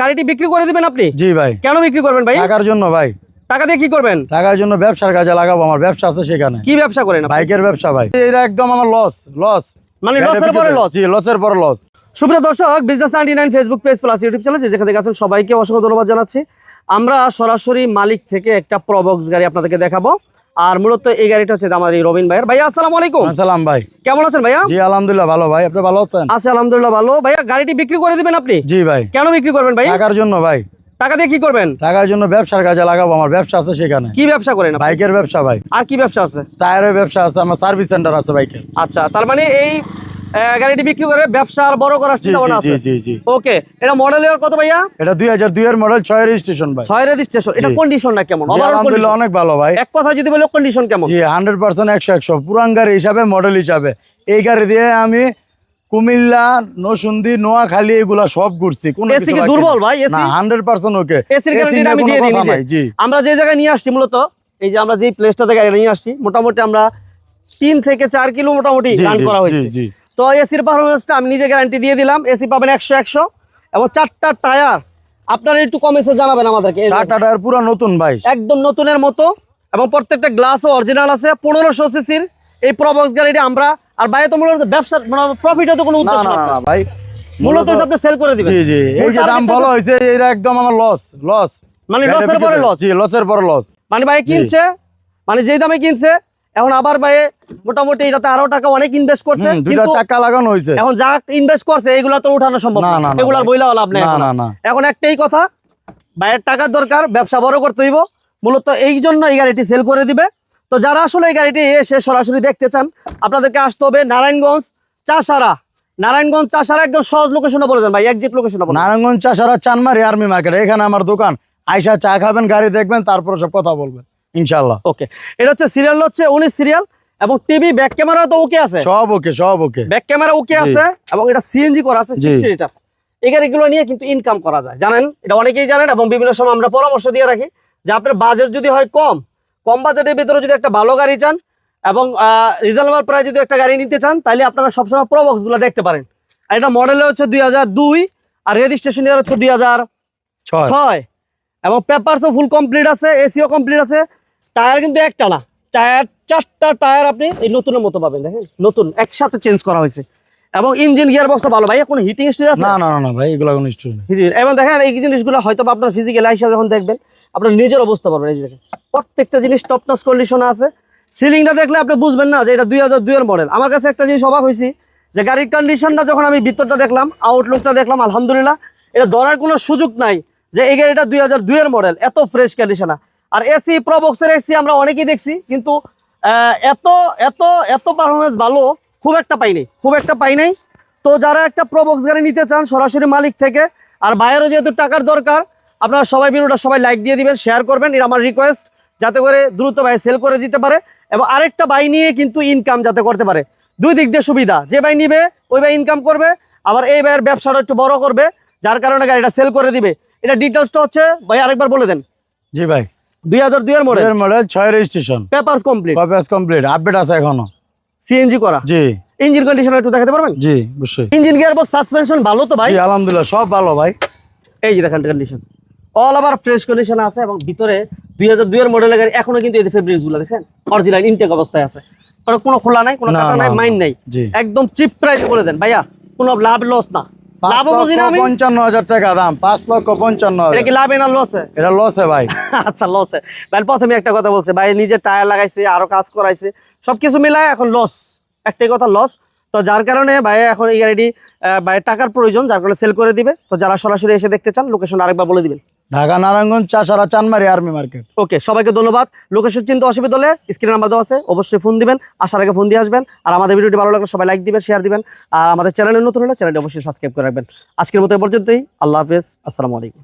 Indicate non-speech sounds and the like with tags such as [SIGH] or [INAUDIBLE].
গাড়িটি বিক্রি করে দিবেন আপনি? জি ভাই। কেন বিক্রি করবেন ভাই? টাকার জন্য ভাই। টাকা দিয়ে কি করবেন? টাকার জন্য ব্যবসার কাজে লাগাবো আমার ব্যবসা আছে সেখানে। কি ব্যবসা করেন বাইকের ব্যবসা ভাই। এটা একদম আমার লস লস মানে লসের পরে লস জি লসের পরে লস সুপ্রিয় দর্শক business ninety nine Facebook page plus YouTube channel যেখান থেকে আছেন সবাইকে অসংখ্য ধন্যবাদ জানাচ্ছি। আমরা সরাসরি মালিক থেকে একটা প্রবক্স গাড়ি আপনাদেরকে দেখাবো। আর মূলত এই গাড়িটা হচ্ছে এই রবিন ভাইয়ের। ভাইয়া আসসালাম আলাইকুম। আসসালাম ভাই। কেমন আছেন ভাইয়া? জি আলহামদুলিল্লাহ ভালো ভাই। আপনি ভালো আছেন? আছে আলহামদুলিল্লাহ ভালো। ভাইয়া গাড়িটি বিক্রি করে দিবেন আপনি? জি ভাই। কেন বিক্রি করবেন ভাই টাকার জন্য ভাই। টাকা দিয়ে কি করবেন? টাকার জন্য ব্যবসার কাজে লাগাবো আমার ব্যবসা আছে সেখানে। কি ব্যবসা করেন বাইকের ব্যবসা ভাই। আর কি ব্যবসা আছে? টায়ারের ব্যবসা আছে আমার সার্ভিস সেন্টার আছে বাইকের। আচ্ছা তার মানে এই গাড়িটি বিক্রি করে ব্যবসা আর বড় করার চিন্তা ভাবনা আছে? জি জি ওকে এটা মডেল ইয়ার কত ভাইয়া? এটা দুই হাজার দুই এর মডেল রেজিস্ট্রেশন ভাই। রেজিস্ট্রেশন এটা জি। কন্ডিশনটা কেমন? আলহামদুলিল্লাহ অনেক ভালো ভাই। এক কথা যদি বলে কন্ডিশন কেমন? জি হান্ড্রেড পার্সেন্ট একশো একশো। পুরান গাড়ি হিসাবে মডেল হিসাবে। এই গাড়ি দিয়ে আমি কুমিল্লা নসুন্দি নোয়াখালী এগুলা সব ঘুরছি। কোনো কি দুর্বল ভাই? হান্ড্রেড পার্সেন্ট ওকে এসির গ্যারান্টি আমি দিয়ে দিই নিজে। জি। আমরা যে জায়গায় নিয়ে আসছি মূলত এই যে আমরা যে প্লেসটাতে গাড়ি নিয়ে আসছি মোটামুটি আমরা তিন থেকে চার কিলো মোটামুটি রান করা হয়েছে। তো এসির পারফরমেন্সটা আমি নিজে গ্যারান্টি দিয়ে দিলাম। এসি পাবেন একশো একশো। এবং চারটা টায়ার আপনারা একটু কমেছে জানাবেন আমাদেরকে। চারটা টায়ার পুরো নতুন ভাই। একদম নতুনের মতো। এবং প্রত্যেকটা গ্লাসও অরিজিনাল আছে পনেরোশো সিসির এই প্রবক্স গাড়িটি আমরা আর বাইরে তো মূলত ব্যবসা প্রফিটে তো কোনো উদ্দেশ্য না ভাই। মূলত আপনি সেল করে দিবেন। জি জি। এই যে দাম ভালো হয়েছে এটা একদম আমার লস লস মানে লসের পরে লস জি লসের পরে লস মানে ভাই কিনছে মানে যেই দামে কিনছে এখন আবার ভাই মোটামুটি এটাতে আরও টাকা অনেক ইনভেস্ট করছে দুইটা কিন্তু চাকা লাগানো হয়েছে। এখন যা ইনভেস্ট করছে এগুলা তো উঠানো সম্ভব না, এগুলার বইলা লাভ নেই এখন। একটাই কথা ভাইয়ের টাকার দরকার ব্যবসা বড় করতে হইব। মূলত এই জন্য এই গাড়িটি সেল করে দিবে। তো যারা আসলে এই গাড়িটি এসে সরাসরি দেখতে চান আপনাদেরকে আসতে হবে নারায়ণগঞ্জ চাষারা। নারায়ণগঞ্জ চাষারা একদম সহজ লোকেশনে বলে দেন ভাই একজিট লোকেশনে বলেন নারায়ণগঞ্জ চাষারা চানমারি আর্মি মার্কেট এখানে আমার দোকান। আইসা চা খাবেন গাড়ি দেখবেন তারপর সব কথা বলবেন। ইনশাল্লাহ ওকে। এটা হচ্ছে সিরিয়াল হচ্ছে উনিশ সিরিয়াল এবং টিভি ব্যাক ক্যামেরা তো ওকে আছে। সব ওকে সব ওকে ব্যাক ক্যামেরা ওকে আছে এবং এটা সিএনজি করা আছে। সিক্সটি লিটার এই গাড়িগুলো নিয়ে কিন্তু ইনকাম করা যায়। জানেন এটা অনেকেই জানেন এবং বিভিন্ন সময় আমরা পরামর্শ দিয়ে রাখি যে আপনার বাজেট যদি হয় কম কম বাজেটের ভিতরে যদি একটা ভালো গাড়ি চান এবং রিজনেবল প্রায় যদি একটা গাড়ি নিতে চান তাহলে আপনারা সবসময় প্রবক্সগুলো দেখতে পারেন। আর এটা মডেল হচ্ছে দুই হাজার দুই আর রেজিস্ট্রেশন ইয়ার হচ্ছে দুই হাজার ছয়। ছয়। এবং পেপারসও ফুল কমপ্লিট আছে এসিও কমপ্লিট আছে। টায়ার কিন্তু একটা না টায়ার চারটা টায়ার আপনি এই নতুনের মতো পাবেন দেখেন। নতুন একসাথে চেঞ্জ করা হয়েছে। এবং ইঞ্জিন গিয়ার বক্স ভালো। ভাই কোনো হিটিং স্টিল আছে? না না না ভাই এগুলো কোনো স্টোর নেই। হিটিং এবং দেখেন এই জিনিসগুলো হয়তো আপনার ফিজিক্যাল আইসা যখন দেখবেন আপনার নিজের অবস্থা পাবেন এই দেখেন প্রত্যেকটা জিনিস টপ নাস কন্ডিশনে আছে। সিলিংটা দেখলে আপনি বুঝবেন না যে এটা দুই হাজার দুইয়ের মডেল আমার কাছে একটা জিনিস অবাক হয়েছি যে গাড়ির কন্ডিশনটা যখন আমি ভিতরটা দেখলাম আউটলুকটা দেখলাম আলহামদুলিল্লাহ এটা ধরার কোনো সুযোগ নাই যে এই গাড়িটা দুই হাজার দুইয়ের মডেল এত ফ্রেশ কন্ডিশন আর এসি প্রবক্সের এসি আমরা অনেকেই দেখছি, কিন্তু এত এত এত পারফরমেন্স ভালো খুব একটা পাইনি খুব একটা পাই নাই। তো যারা একটা প্রবক্স গাড়ি নিতে চান, সরাসরি মালিক থেকে, আর বাইরেও যেহেতু টাকার দরকার, আপনারা সবাই ভিডিওটা সবাই লাইক দিয়ে দিবেন শেয়ার করবেন, এটা আমার রিকোয়েস্ট যাতে করে দ্রুত ভাই সেল করে দিতে পারে, এবং আরেকটা বাই নিয়ে কিন্তু ইনকাম যাতে করতে পারে। দুই দিক দিয়ে সুবিধা, যে ভাই নিবে, ওই ভাই ইনকাম করবে, আবার এই ভাইয়ের ব্যবসাটা একটু বড় করবে, যার কারণে গাড়িটা সেল করে দিবে। এটা ডিটেলসটা হচ্ছে, ভাই আরেকবার বলে দেন। জি ভাই। দুই হাজার দুইয়ের এর মডেল ছয় registration papers complete copies complete update আছে এখনও। সিএনজি করা? জি। ইঞ্জিন কন্ডিশন একটু দেখাতে পারবেন? জি অবশ্যই। ইঞ্জিন গিয়ার বক্স সাসপেনশন ভালো তো ভাই? আলহামদুলিল্লাহ সব ভালো ভাই। এই যে দেখেন কন্ডিশন অল আবার ফ্রেশ কন্ডিশন আছে এবং ভিতরে দুই হাজার মডেলের গাড়ি এখনও কিন্তু দেখেন অরিজিনাল ইনটেক অবস্থায় আছে। কোনো খোলা নাই কোনো কাটা নাই একদম চিপ প্রাইস দেন। ভাইয়া কোনো লাভ লস না। পাঁচ বুঝি না আমি। পঞ্চান্ন হাজার টাকা দাম। পাঁচ লক্ষ পঞ্চান্ন এটা কি লাভে না লসে এটা লসে ভাই। [LAUGHS] আচ্ছা লসে ভাই প্রথমে একটা কথা বলছে। ভাই নিজে টায়ার লাগাইছে আরও কাজ করাইছে। সবকিছু মিলায় এখন লস একটাই কথা লস তো যার কারণে ভাই এখন এই গাড়িটি ভাইয়ের টাকার প্রয়োজন যার কারণে সেল করে দিবে। তো যারা সরাসরি এসে দেখতে চান লোকেশন আরেকবার বলে দিবেন। Dhaka, Narayanganj, Chashara, Chanmari, army market. Okay, সবাইকে ধন্যবাদ। লোকেশন চিন্তা অসুবিধা হলে স্ক্রিন নাম্বার দেওয়া আছে, অবশ্যই ফোন দিবেন, আসার আগে ফোন দিয়ে আসবেন। আর আমাদের ভিডিওটি ভালো লাগলে সবাই লাইক দিবেন শেয়ার দিবেন। আর আমাদের চ্যানেলে নতুন হলে চ্যানেলটি অবশ্যই সাবস্ক্রাইব করে রাখবেন। আজকের মতো পর্যন্তই, আল্লাহ হাফেজ, আসসালামু আলাইকুম।